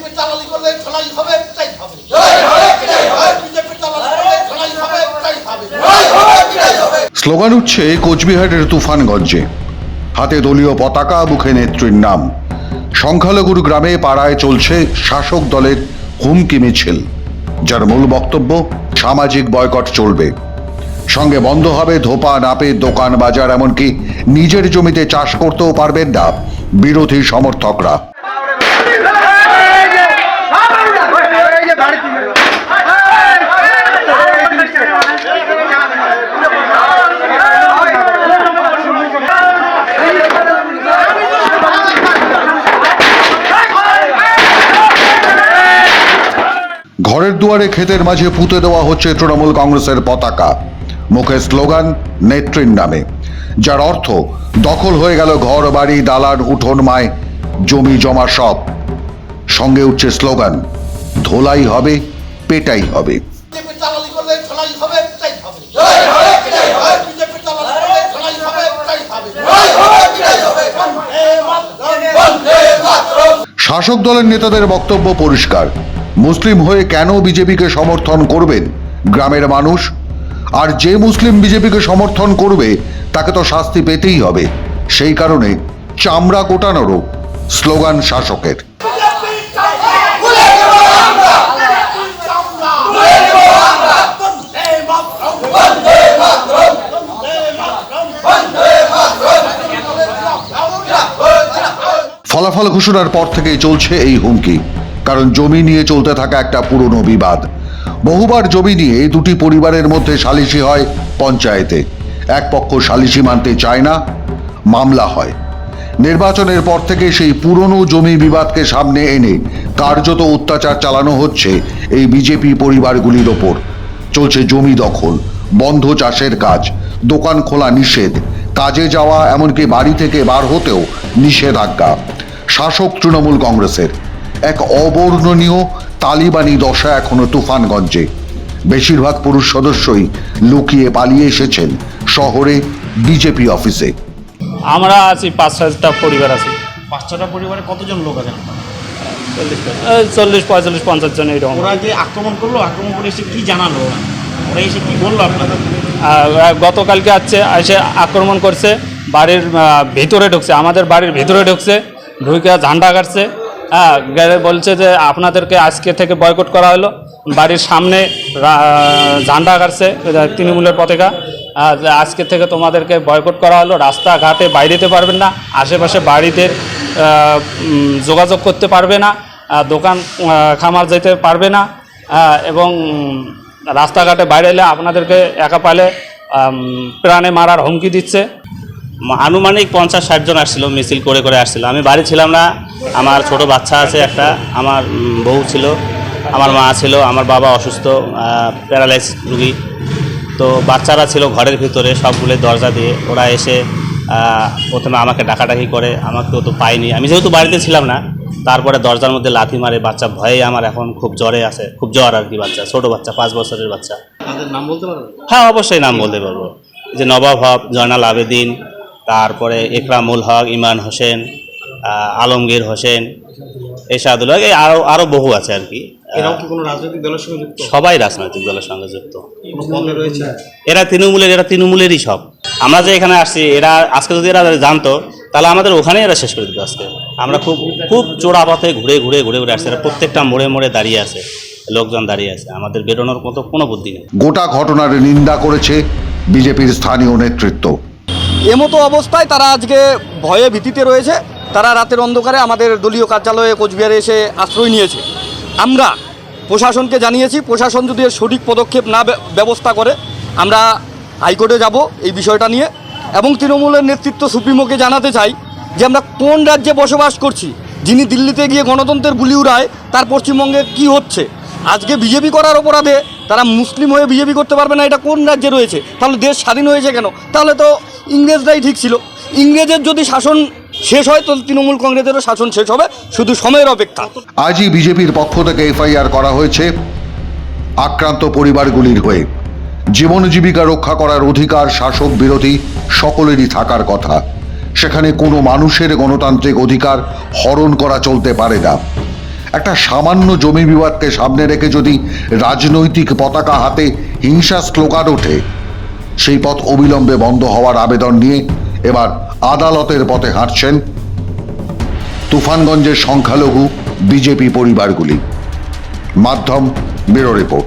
BJP দালালি করলে ঢালাই হবে তাই হবে। বিজেপি দালালি করলে ঢালাই হবে তাই হবে। স্লোগান উঠছে কোচবিহারের তুফানগঞ্জে। হাতে দলীয় পতাকা মুখে নেত্রীর নাম। সংখ্যালঘুর গ্রামে পাড়ায় চলছে শাসক দলের হুমকি মিছিল। যার মূল বক্তব্য সামাজিক বয়কট চলবে। সঙ্গে বন্ধ হবে ধোপা নাপে দোকান বাজার এমনকি নিজের জমিতে চাষ করতেও পারবেন না বিরোধী সমর্থকরা। দুয়ারে ক্ষেতের মাঝে পুঁতে দেওয়া হচ্ছে তৃণমূল কংগ্রেসের পতাকা। মুখে স্লোগান নেত্রীর নামে যার অর্থ দখল হয়ে গেল ঘর বাড়ি দালান উঠোন মায় জমি জমা সব। সঙ্গে উঠছে স্লোগান ধোলাই হবে পেটাই হবে। শাসক দলের নেতাদের বক্তব্য পরিষ্কার। মুসলিম হয়ে কেন বিজেপিকে সমর্থন করবেন গ্রামের মানুষ? আর যে মুসলিম বিজেপিকে সমর্থন করবে, তাকে তো শাস্তি পেতেই হবে। সেই কারণে চামড়া কোটানোরও স্লোগান শাসকের। ফলাফল ঘোষণার পর থেকেই চলছে এই হুমকি। কারণ জমি নিয়ে চলতে থাকা একটা পুরনো বিবাদ। বহুবার জমি নিয়ে এই দুটি পরিবারের মধ্যে সালিশি হয় পঞ্চায়েতে। এক পক্ষ সালিশি মানতে চায় না, মামলা হয়। নির্বাচনের পর থেকে সেই পুরনো জমি বিবাদকে সামনে এনে কার্যত অত্যাচার চালানো হচ্ছে এই বিজেপি পরিবারগুলির ওপর। চলছে জমি দখল, বন্ধ চাষের কাজ, দোকান খোলা নিষেধ, কাজে যাওয়া এমনকি বাড়ি থেকে বার হতেও নিষেধাজ্ঞা। শাসক তৃণমূল কংগ্রেসের এক অবর্ণনীয় তালিবানি দশা এখনও তুফানগঞ্জে। বেশিরভাগ পুরুষ সদস্যই লুকিয়ে পালিয়ে এসেছেন শহরে বিজেপি অফিসে। আমরা আছি পাঁচ ছয়টা পরিবার আছি। পাঁচটা পরিবারে কতজন লোক আছেন? চল্লিশ পঁয়তাল্লিশ পঞ্চাশ জন এইরকম ওরা যে আক্রমণ করল আক্রমণ করে এসে কি জানালো? ওরা ওরা এসে কি বলল আপনাদের? গতকালকে আসছে এসে আক্রমণ করছে বাড়ির ভিতরে ঢুকছে আমাদের বাড়ির ভিতরে ঢুকছে ঢুকে ঝান্ডা কাটছে। হ্যাঁ বলছে যে আপনাদেরকে আজকে থেকে বয়কট করা হলো। বাড়ির সামনে ঝান্ডা কাটছে তৃণমূলের পতাকা। আজকে থেকে তোমাদেরকে বয়কট করা হলো রাস্তাঘাটে বাইরে যেতে পারবেন না আশেপাশে বাড়িতে যোগাযোগ করতে পারবে না দোকান খামার যেতে পারবে না আহ, এবং রাস্তাঘাটে বাইরে এলে আপনাদেরকে একা পালে প্রাণে মারার হুমকি দিচ্ছে। আনুমানিক পঞ্চাশ ষাট জন আসছিল মিছিল করে করে আসছিল। আমি বাড়ি ছিলাম না আমার ছোট বাচ্চা আছে একটা আমার বউ ছিল আমার মা ছিল আমার বাবা অসুস্থ প্যারালাইস রুগী। তো বাচ্চারা ছিল ঘরের ভিতরে সবগুলো দরজা দিয়ে ওরা এসে প্রথমে আমাকে ডাকাডাকি করে আমাকেও তো পাইনি। আমি যেহেতু বাড়িতে ছিলাম না তারপরে দরজার মধ্যে লাথি মারে বাচ্চা ভয়ে আমার এখন খুব জ্বরে আছে খুব জ্বর আর কি বাচ্চা ছোট বাচ্চা পাঁচ বছরের বাচ্চা। নাম বলতে পারবেন? হ্যাঁ অবশ্যই নাম বলতে পারব। যে নবাব হক জয়নাল আবেদিন তারপরে একরামুল হক ইমান হোসেন আলমগীর হোসেন এরশাদুল হক এই আরও আরও বহু আছে আর কি। এরাও কি কোনো রাজনৈতিক দলের সঙ্গে যুক্ত? সবাই রাজনৈতিক দলের সঙ্গে যুক্ত। রয়েছে? এরা তৃণমূলের এরা তৃণমূলেরই সব। আমরা যে এখানে আসছি এরা আজকে যদি এরা জানতো তাহলে আমাদের ওখানেই এরা শেষ করে দিত আজকে। আমরা খুব খুব চোরা পথে ঘুরে ঘুরে ঘুরে ঘুরে আসছি। এরা প্রত্যেকটা মোড়ে মোড়ে দাঁড়িয়ে আছে লোকজন দাঁড়িয়ে আছে। আমাদের বেরোনোর মতো কোনো বুদ্ধি নেই। গোটা ঘটনার নিন্দা করেছে বিজেপির স্থানীয় নেতৃত্ব। এমতো অবস্থায় তারা আজকে ভয়ে ভীতিতে রয়েছে। তারা রাতের অন্ধকারে আমাদের দলীয় কার্যালয়ে কোচবিহারে এসে আশ্রয় নিয়েছে। আমরা প্রশাসনকে জানিয়েছি, প্রশাসন যদি সঠিক পদক্ষেপ না ব্যবস্থা করে, আমরা হাইকোর্টে যাব এই বিষয়টা নিয়ে। এবং তৃণমূলের নেতৃত্ব সুপ্রিমোকে জানাতে চাই যে আমরা কোন রাজ্যে বসবাস করছি, যিনি দিল্লিতে গিয়ে গণতন্ত্রের বুলি উড়ায়, তার পশ্চিমবঙ্গে কি হচ্ছে? আজকে বিজেপি করার অপরাধে তারা মুসলিম হয়ে বিজেপি করতে পারবে না, এটা কোন রাজ্যে রয়েছে? তাহলে দেশ স্বাধীন হয়েছে কেন? তাহলে তো ইংরেজরাই ঠিক ছিল। ইংরেজের যদি শাসন শেষ হয় তো তৃণমূল কংগ্রেসেরও শাসন শেষ হবে, শুধু সময়ের অপেক্ষা। আজই বিজেপির পক্ষ থেকে এফআইআর করা হয়েছে আক্রান্ত পরিবারগুলির হয়ে। জীবন জীবিকা রক্ষা করার অধিকার শাসক বিরোধী সকলেরই থাকার কথা। সেখানে কোনো মানুষের গণতান্ত্রিক অধিকার হরণ করা চলতে পারে না। একটা সামান্য জমি বিবাদকে সামনে রেখে যদি রাজনৈতিক পতাকা হাতে হিংসা স্লোগান ওঠে, সেই পথ অবিলম্বে বন্ধ হওয়ার আবেদন নিয়ে এবার আদালতের পথে হাঁটছেন তুফানগঞ্জের সংখ্যালঘু বিজেপি পরিবারগুলি। মাধ্যম ব্যুরো রিপোর্ট।